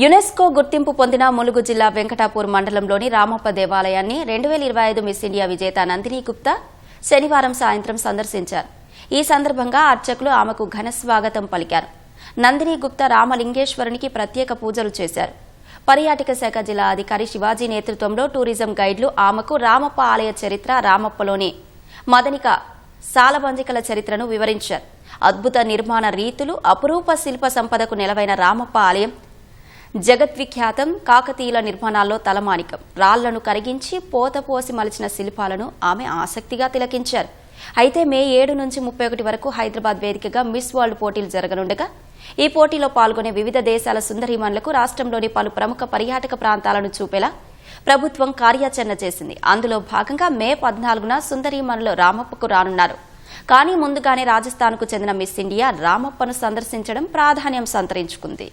UNESCO గుర్తింపు పొందిన ములుగు జిల్లా వెంకటాపూర్ మండలంలోని రామప్ప దేవాలయాన్ని రెండు వేల ఇరవై ఐదు మిస్ ఇండియా విజేత నందిని గుప్తా శనివారం సాయంత్రం సందర్శించారు. ఈ సందర్భంగా అర్చకులు ఆమెకు ఘన స్వాగతం పలికారు. నందిని గుప్తా రామలింగేశ్వరునికి ప్రత్యేక పూజలు చేశారు. పర్యాటక శాఖ జిల్లా అధికారి శివాజీ నేతృత్వంలో టూరిజం గైడ్లు ఆమెకు రామప్ప ఆలయ చరిత్ర రామప్పలోని మదనిక సాలబంజికల చరిత్రను వివరించారు. అద్భుత నిర్మాణ రీతులు అపురూప శిల్ప సంపదకు నెలవైన రామప్ప ఆలయం జగద్విఖ్యాతం కాకతీయుల నిర్మాణాల్లో తలమానికం. రాళ్ళను కరిగించి పోత పోసి మలిచిన శిల్పాలను ఆమె ఆసక్తిగా తిలకించారు. అయితే మే ఏడు నుంచి ముప్పై ఒకటి వరకు హైదరాబాద్ వేదికగా మిస్ వరల్డ్ పోటీలు జరగనుండగా ఈ పోటీలో పాల్గొనే వివిధ దేశాల సుందరీమణులకు రాష్ట్రంలోని పలు ప్రముఖ పర్యాటక ప్రాంతాలను చూపేలా ప్రభుత్వం కార్యాచరణ చేసింది. అందులో భాగంగా మే పద్నాలుగున సుందరీమణులు రామప్పకు రానున్నారు. కానీ ముందుగానే రాజస్థాన్కు చెందిన మిస్ ఇండియా రామప్పను సందర్శించడం ప్రాధాన్యం సంతరించుకుంది.